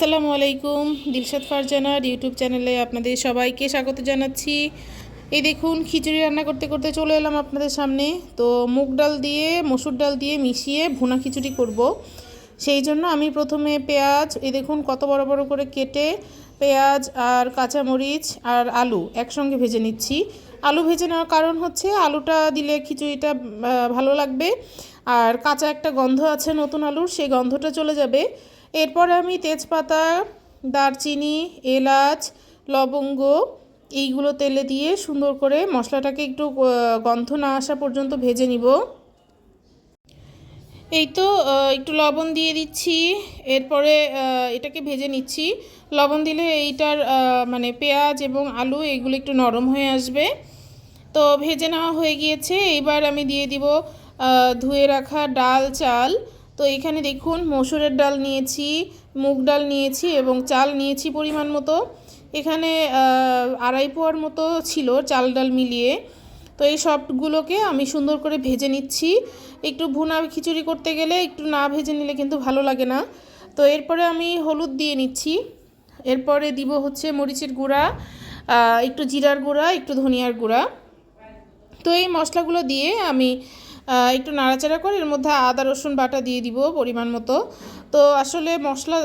আসসালামু আলাইকুম, দিলশাদ ফারজানার ইউটিউব চ্যানেলে আপনাদের সবাইকে স্বাগত জানাচ্ছি। এই দেখুন, খিচুড়ি রান্না করতে করতে চলে এলাম আপনাদের সামনে। তো মুগ ডাল দিয়ে, মসুর ডাল দিয়ে মিশিয়ে ভুনা খিচুড়ি করব। সেই জন্য আমি প্রথমে পেঁয়াজ, এই দেখুন কত বড় বড় করে কেটে পেঁয়াজ আর কাঁচামরিচ আর আলু একসঙ্গে ভেজে নিচ্ছি। আলু ভেজে নেওয়ার কারণ হচ্ছে আলুটা দিলে খিচুড়িটা ভালো লাগবে। আর কাঁচা একটা গন্ধ আছে নতুন আলুর, সেই গন্ধটা চলে যাবে। এরপরে আমি তেজপাতা, দারচিনি, এলাচ, লবঙ্গ এইগুলো তেলে দিয়ে সুন্দর করে মশলাটাকে একটু গন্ধ না আসা পর্যন্ত ভেজে নিব। এই তো একটু লবণ দিয়ে দিচ্ছি। এরপরে এটাকে ভেজে নিচ্ছি। লবণ দিলে এইটার মানে পেঁয়াজ এবং আলু এগুলো একটু নরম হয়ে আসবে। তো ভেজে নেওয়া হয়ে গিয়েছে। এবার আমি দিয়ে দিব ধুয়ে রাখা ডাল, চাল। তো এখানে দেখুন, মসুরের ডাল নিয়েছি, মুগ ডাল নিয়েছি এবং চাল নিয়েছি পরিমাণ মতো। এখানে আড়াই পোয়ার মতো ছিল চাল ডাল মিলিয়ে। তো এই সবগুলোকে আমি সুন্দর করে ভেজে নিচ্ছি। একটু ভুনা খিচুড়ি করতে গেলে একটু না ভেজে নিলে কিন্তু ভালো লাগে না। তো এরপরে আমি হলুদ দিয়ে নিচ্ছি। এরপরে দিব হচ্ছে মরিচের গুঁড়া একটু জিরার গুঁড়া, একটু ধনিয়ার গুঁড়া। তো এই মশলাগুলো দিয়ে আমি একটু নাড়াচাড়া করে এর মধ্যে আদা, রসুন বাটা দিয়ে দিব পরিমাণ মতো। তো আসলে মশলা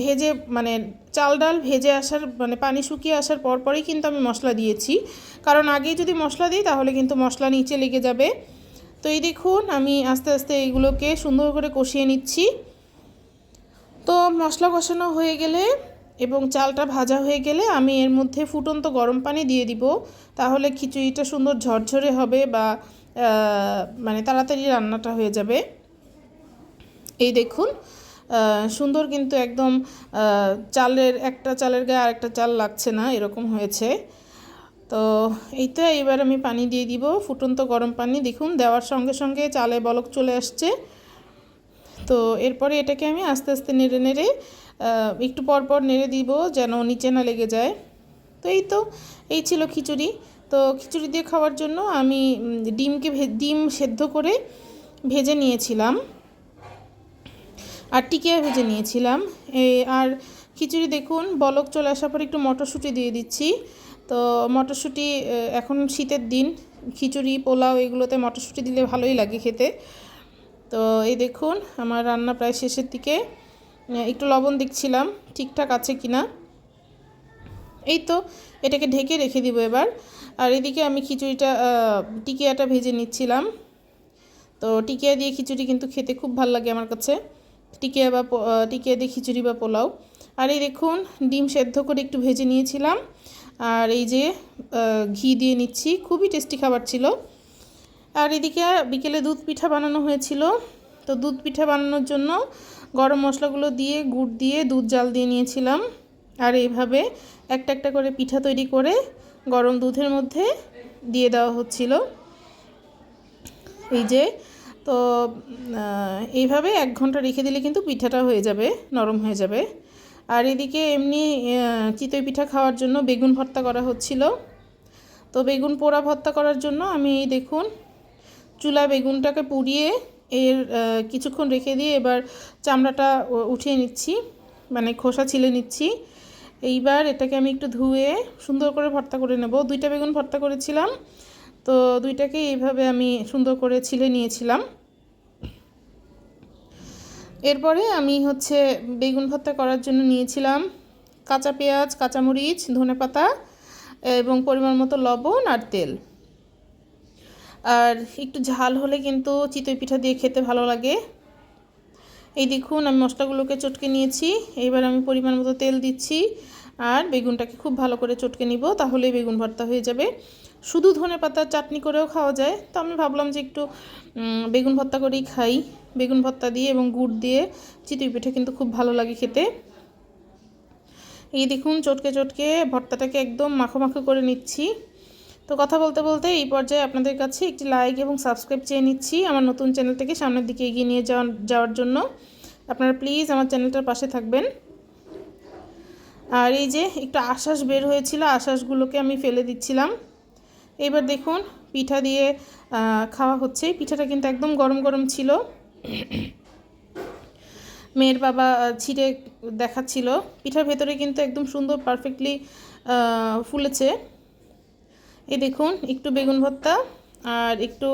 ভেজে মানে চাল ডাল ভেজে আসার মানে পানি শুকিয়ে আসার পর পরই কিন্তু আমি মশলা দিয়েছি। কারণ আগেই যদি মশলা দিই তাহলে কিন্তু মশলা নিচে লেগে যাবে। তো এই দেখুন, আমি আস্তে আস্তে এইগুলোকে সুন্দর করে কষিয়ে নিচ্ছি। তো মশলা কষানো হয়ে গেলে এবং চালটা ভাজা হয়ে গেলে আমি এর মধ্যে ফুটন্ত গরম পানি দিয়ে দিব। তাহলে খিচুড়িটা সুন্দর ঝরঝরে হবে বা মানে তাড়াতাড়ি রান্নাটা হয়ে যাবে। এই দেখুন সুন্দর কিন্তু একদম চালের, একটা চালের গায়ে আরেকটা চাল লাগছে না, এরকম হয়েছে। তো এই তো এবার আমি পানি দিয়ে দিব, ফুটন্ত গরম পানি। দেখুন, দেওয়ার সঙ্গে সঙ্গে চালে বলক চলে আসছে। তো এরপরে এটাকে আমি আস্তে আস্তে নেড়ে নেড়ে একটু পর পর নেড়ে দিব যেন নিচে না লেগে যায়। তো এই তো, এই ছিল খিচুড়ি। তো খিচুড়ি দিয়ে খাওয়ার জন্য আমি ডিমকে ডিম সেদ্ধ করে ভেজে নিয়েছিলাম। আর টিকিয়া ভেজে নিয়েছিলাম। আর খিচুড়ি দেখুন, বলক চলে আসার পর একটু মটরশুঁটি দিয়ে দিচ্ছি। তো মটরশুঁটি এখন শীতের দিন, খিচুড়ি, পোলাও এগুলোতে মটরশুঁটি দিলে ভালোই লাগে খেতে। তো এই দেখুন, আমার রান্না প্রায় শেষের দিকে। একটু লবণ দেখছিলাম ঠিকঠাক আছে কি না এই তো, এটাকে ঢেকে রেখে দিব এবার। আর এদিকে আমি খিচুড়িটা টিকিয়াটা ভেজে নিচ্ছিলাম। তো টিকিয়া দিয়ে খিচুড়ি কিন্তু খেতে খুব ভালো লাগে আমার কাছে। টিকিয়া বা টিকিয়া দিয়ে খিচুড়ি বা পোলাও। আর এই দেখুন, ডিম সেদ্ধ করে একটু ভেজে নিয়েছিলাম। আর এই যে ঘি দিয়ে নিচ্ছি, খুবই টেস্টি খাবার ছিল। আর এদিকে বিকেলে দুধ পিঠা বানানো হয়েছিল। তো দুধ পিঠা বানানোর জন্য গরম মশলাগুলো দিয়ে, গুড় দিয়ে দুধ জাল দিয়ে নিয়েছিলাম। আর এইভাবে একটা একটা করে পিঠা তৈরি করে গরম দুধের মধ্যে দিয়ে দেওয়া হচ্ছিল। এই যে, তো এইভাবে এক ঘণ্টা রেখে দিলে কিন্তু পিঠাটা হয়ে যাবে, নরম হয়ে যাবে। আর এদিকে এমনি চিতই পিঠা খাওয়ার জন্য বেগুন ভর্তা করা হচ্ছিল। তো বেগুন পোড়া ভর্তা করার জন্য আমি দেখুন, চুলা বেগুনটাকে পুড়িয়ে এর কিছুক্ষণ রেখে দিয়ে এবার চামড়াটা উঠিয়ে নিচ্ছি মানে খোসা ছিলে নিচ্ছি। এইবার এটাকে আমি একটু ধুয়ে সুন্দর করে ভর্তা করে নেব। দুইটা বেগুন ভর্তা করেছিলাম। তো দুইটাকে এইভাবে আমি সুন্দর করে ছিলে নিয়েছিলাম। এরপরে আমি হচ্ছে বেগুন ভর্তা করার জন্য নিয়েছিলাম কাঁচা পেঁয়াজ, কাঁচামরিচ, ধনেপাতা এবং পরিমাণ মতো লবণ আর তেল। আর একটু ঝাল হলে কিন্তু চিতই পিঠা দিয়ে খেতে ভালো লাগে। এই দেখুন আমি মশলাগুলোকে চটকে নিয়েছি। এইবার আমি পরিমাণ মতো তেল দিচ্ছি। আর বেগুনটাকে খুব ভালো করে চটকে নিব, তাহলেই বেগুন ভর্তা হয়ে যাবে। শুধু ধনে পাতার চাটনি করেও খাওয়া যায়, তো আমি ভাবলাম যে একটু বেগুন ভর্তা করেই খাই। বেগুন ভর্তা দিয়ে এবং গুড় দিয়ে চিতই পিঠা কিন্তু খুব ভালো লাগে খেতে। এই দেখুন, চটকে চটকে ভর্তাটাকে একদম মাখো মাখো করে নিচ্ছি। তো কথা বলতে বলতে এই পর্যায়ে আপনাদের কাছে একটি লাইক এবং সাবস্ক্রাইব চেয়ে নিচ্ছি আমার নতুন চ্যানেলটাকে সামনের দিকে এগিয়ে নিয়ে যাওয়ার যাওয়ার জন্য। আপনারা প্লিজ আমার চ্যানেলটার পাশে থাকবেন। আর এই যে একটু আশ্বাস বের হয়েছিল আশ্বাসগুলোকে আমি ফেলে দিচ্ছিলাম। এবার দেখুন, পিঠা দিয়ে খাওয়া হচ্ছে। পিঠাটা কিন্তু একদম গরম গরম ছিল। মেয়ের বাবা ছিঁড়ে দেখাচ্ছিল। পিঠার ভেতরে কিন্তু একদম সুন্দর পারফেক্টলি ফুলেছে। এই দেখুন, একটু বেগুন ভর্তা আর একটু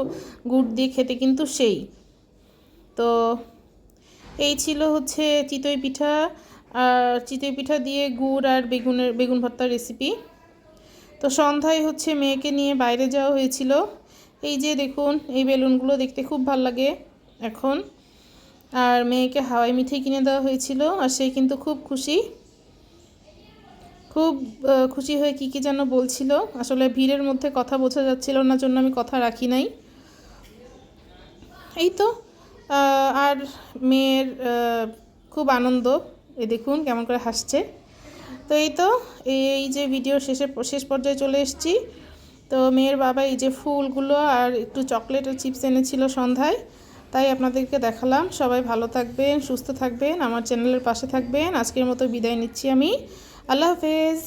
গুড় দিয়ে খেতে কিন্তু সেই। তো এই ছিল হচ্ছে চিতই পিঠা। চিতই পিঠা দিয়ে গুড় আর বেগুনের, বেগুন ভর্তার রেসিপি তো সন্ধ্যায় হচ্ছে মেয়েকে নিয়ে বাইরে যাওয়া হয়েছিল। এই যে দেখুন, এই বেলুনগুলো দেখতে খুব ভালো লাগে এখন। আর মেয়েকে হাওয়াই মিঠাই কিনে দেওয়া হয়েছিল আর সে কিন্তু খুব খুশি। খুব খুশি হয়ে কী কী যেন বলছিল। আসলে ভিড়ের মধ্যে কথা বোঝা যাচ্ছিল না, জন্য আমি কথা রাখি নাই। এই তো আর মেয়ের খুব আনন্দ। এই দেখুন কেমন করে হাসছে। তো এই তো, এই যে ভিডিও শেষে, শেষ পর্যায়ে চলে এসেছি। তো মেয়ের বাবা এই যে ফুলগুলো আর একটু চকলেট চিপস এনেছিল সন্ধ্যায়, তাই আপনাদেরকে দেখালাম। সবাই ভালো থাকবেন, সুস্থ থাকবেন, আমার চ্যানেলের পাশে থাকবেন। আজকের মতো বিদায় নিচ্ছি আমি। আল্লাহ হাফেজ।